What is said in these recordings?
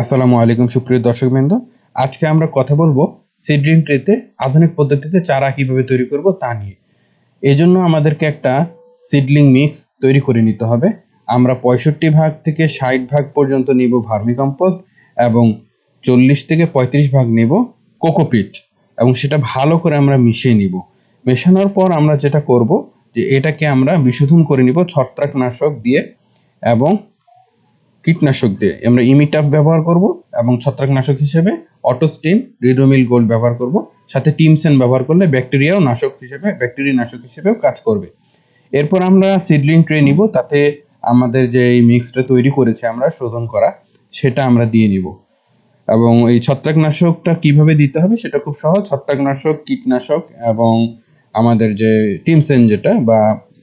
আসসালামু আলাইকুম, সুপ্রিয় দর্শকবৃন্দ। আজকে আমরা কথা বলব সিডলিং ট্রেতে আধুনিক পদ্ধতিতে চারা কীভাবে তৈরি করব তা নিয়ে। এই জন্য আমাদেরকে একটা সিডলিং মিক্স তৈরি করে নিতে হবে। আমরা পঁয়ষট্টি ভাগ থেকে ষাট ভাগ পর্যন্ত নিব ভার্মিকম্পোস্ট এবং চল্লিশ থেকে পঁয়ত্রিশ ভাগ নেব কোকোপিট এবং সেটা ভালো করে আমরা মিশিয়ে নিব। মেশানোর পর আমরা যেটা করব যে এটাকে আমরা বিশোধন করে নিব ছত্রাকনাশক দিয়ে এবং কীটনাশক দিয়ে আমরা ইমিটাপ ব্যবহার করব এবং ছত্রাকনাশক হিসেবে অটোস্টিন, রিডোমিল গোল্ড ব্যবহার করব। সাথে টিমসেন ব্যবহার করলে ব্যাকটেরিয়াও নাশক হিসেবে ব্যাকটেরিয়া নাশক হিসেবেও কাজ করবে। এরপর আমরা সিডলিং ট্রে নিব, তাতে আমাদের যে এই মিক্সটা তৈরি করেছে আমরা শোধন করা, সেটা আমরা দিয়ে নিব। এবং এই ছত্রাকনাশকটা কীভাবে দিতে হবে সেটা খুব সহজ। ছত্রাকনাশক, কীটনাশক এবং আমাদের যে টিমসেন যেটা বা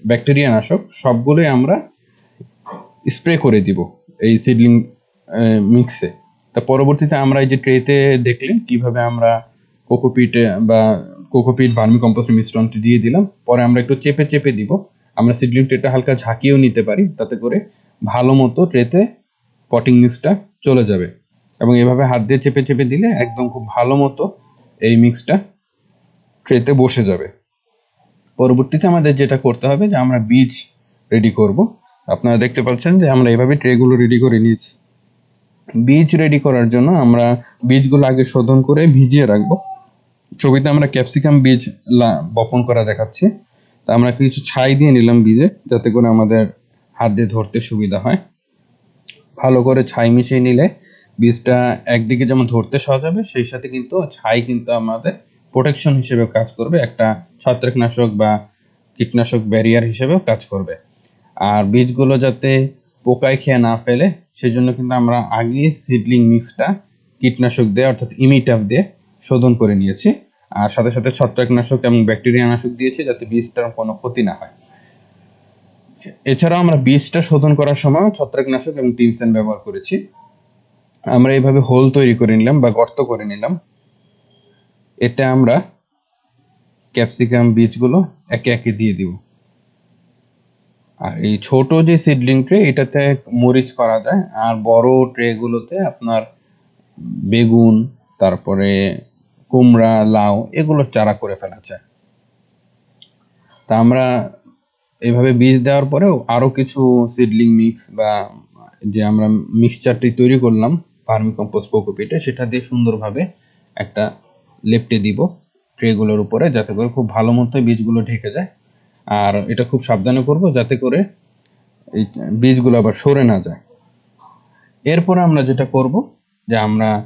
ব্যাকটেরিয়া নাশক সবগুলোই আমরা স্প্রে করে দিব। এই সিডলিং মিক্সে তা পরবর্তীতে আমরা এই যে ট্রেতে দেখলেন কীভাবে আমরা কোকোপিট বা কোকোপিট ভার্মি কম্পোস্ট মিশ্রণটি দিয়ে দিলাম। পরে আমরা একটু চেপে চেপে দিব। আমরা সিডলিং ট্রেটা হালকা ঝাঁকিয়েও নিতে পারি, তাতে করে ভালো মতো ট্রেতে পটিং মিক্সটা চলে যাবে। এবং এভাবে হাত দিয়ে চেপে চেপে দিলে একদম খুব ভালো মতো এই মিক্সটা ট্রেতে বসে যাবে। পরবর্তীতে আমাদের যেটা করতে হবে যে আমরা বীজ রেডি করব। আপনারা দেখতে পাচ্ছেন যে আমরা এভাবে ট্রেগুলো রেডি করে নিয়েছি। বীজ রেডি করার জন্য আমরা বীজগুলো আগে শোধন করে ভিজিয়ে রাখব। ছবিতে আমরা ক্যাপসিকাম বীজ বপন করা দেখাচ্ছি। তা আমরা কিছু ছাই দিয়ে নিলাম বীজে, যাতে করে আমাদের হাত দিয়ে ধরতে সুবিধা হয়। ভালো করে ছাই মিশিয়ে নিলে বীজটা একদিকে যেমন ধরতে সহজ হবে, সেই সাথে কিন্তু ছাই কিন্তু আমাদের প্রোটেকশন হিসেবে কাজ করবে। একটা ছত্রাকনাশক বা কীটনাশক ব্যারিয়ার হিসেবেও কাজ করবে। আর বীজগুলো যাতে পোকায় খেয়ে না ফেলে, সেজন্য কিন্তু আমরা আগে সিডলিং মিক্সটা কীটনাশক দিয়ে, অর্থাৎ ইমিটাপ দিয়ে শোধন করে নিয়েছি। আর সাথে সাথে ছত্রাকনাশক এবং ব্যাকটেরিয়া নাশক দিয়েছি যাতে বীজটার কোনো ক্ষতি না হয়। এছাড়াও আমরা বীজটা শোধন করার সময় ছত্রাকনাশক এবং টিমসেন ব্যবহার করেছি। আমরা এইভাবে হোল তৈরি করে নিলাম বা গর্ত করে নিলাম। এতে আমরা ক্যাপসিকাম বীজগুলো একে একে দিয়ে দিব। আর এই ছোট যে সিডলিং ট্রে এটাতে মরিচ করা যায়। আর বড় ট্রে গুলোতে আপনার বেগুন, তারপরে কুমড়া, লাউ এগুলোর চারা করে ফেলা যায়। তা আমরা এভাবে বীজ দেওয়ার পরেও আরও কিছু সিডলিং মিক্স বা যে আমরা মিক্সচারটি তৈরি করলাম ভার্মি কম্পোস্ট কোকোপিটে সেটা দিয়ে সুন্দরভাবে একটা লেপটে দিব ট্রেগুলোর উপরে, যাতে করে খুব ভালো মতো বীজগুলো ঢেকে যায়। আর এটা খুব সাবধানে করব যাতে করে এই বীজগুলো আবার সরে না যায়। এরপরে আমরা যেটা করব যে আমরা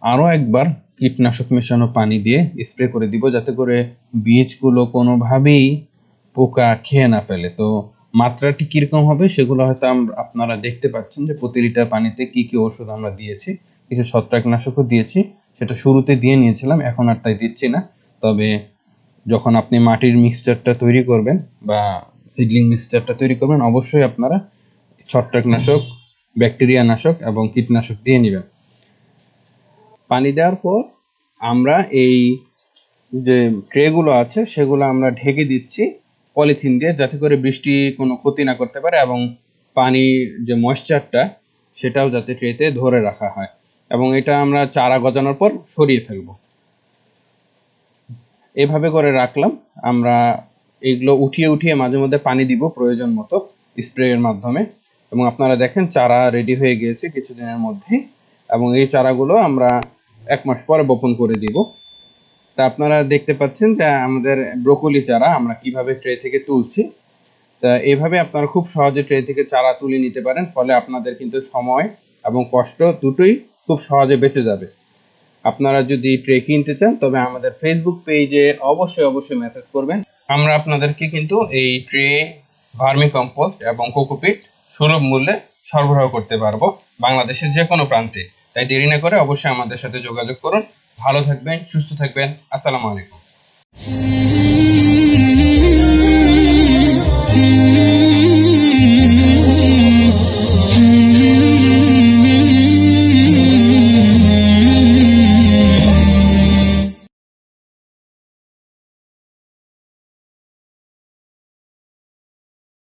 আরও একবার কীটনাশক মেশানো পানি দিয়ে স্প্রে করে দিব যাতে করে বীজগুলো কোনোভাবেই পোকা খেয়ে না ফেলে। তো মাত্রাটি কীরকম হবে সেগুলো হয়তো আম- আপনারা দেখতে পাচ্ছেন যে প্রতি লিটার পানিতে কি কি ওষুধ আমরা দিয়েছি, কিছু ছত্রাকনাশকও দিয়েছি, সেটা শুরুতে দিয়ে নিয়েছিলাম, এখন আর তাই দিচ্ছি না। তবে যখন আপনি মাটির মিক্সচারটা তৈরি করবেন বা সিডলিং মিক্সচারটা তৈরি করবেন, অবশ্যই আপনারা ছত্রাকনাশক ব্যাকটেরিয়া নাশক এবং কীটনাশক দিয়ে নেবেন। পানি দেওয়ার পর আমরা এই যে ট্রেগুলো আছে, সেগুলো আমরা ঢেকে দিচ্ছি পলিথিন দিয়ে, যাতে করে বৃষ্টি কোনো ক্ষতি না করতে পারে এবং পানির যে ময়েশ্চারটা সেটাও যাতে ট্রেতে ধরে রাখা হয়। এবং এটা আমরা চারা গজানোর পর সরিয়ে ফেলব। এভাবে করে রাখলাম। আমরা এগুলো উঠিয়ে উঠিয়ে মাঝে মধ্যে পানি দিব প্রয়োজন মতো স্প্রের মাধ্যমে। এবং আপনারা দেখেন চারা রেডি হয়ে গিয়েছে কিছুদিনের মধ্যেই এবং এই চারাগুলো আমরা এক মাস পরে বপন করে দিব। তা আপনারা দেখতে পাচ্ছেন যে আমাদের ব্রোকলি চারা আমরা কীভাবে ট্রে থেকে তুলছি। তা এভাবে আপনারা খুব সহজে ট্রে থেকে চারা তুলে নিতে পারেন। ফলে আপনাদের কিন্তু সময় এবং কষ্ট দুটোই খুব সহজে বেঁচে যাবে। আপনারা যদি ট্রে কিনতে চান, তবে আমাদের ফেসবুক পেজে অবশ্যই অবশ্যই মেসেজ করবেন। আমরা আপনাদেরকে কিন্তু এই ট্রে ভার্মি কম্পোস্ট এবং কোকোপিট সুলভ মূল্যে সরবরাহ করতে পারব বাংলাদেশের যে কোনো প্রান্তে। তাই দেরি না করে অবশ্যই আমাদের সাথে যোগাযোগ করুন। ভালো থাকবেন, সুস্থ থাকবেন। আসসালামু আলাইকুম।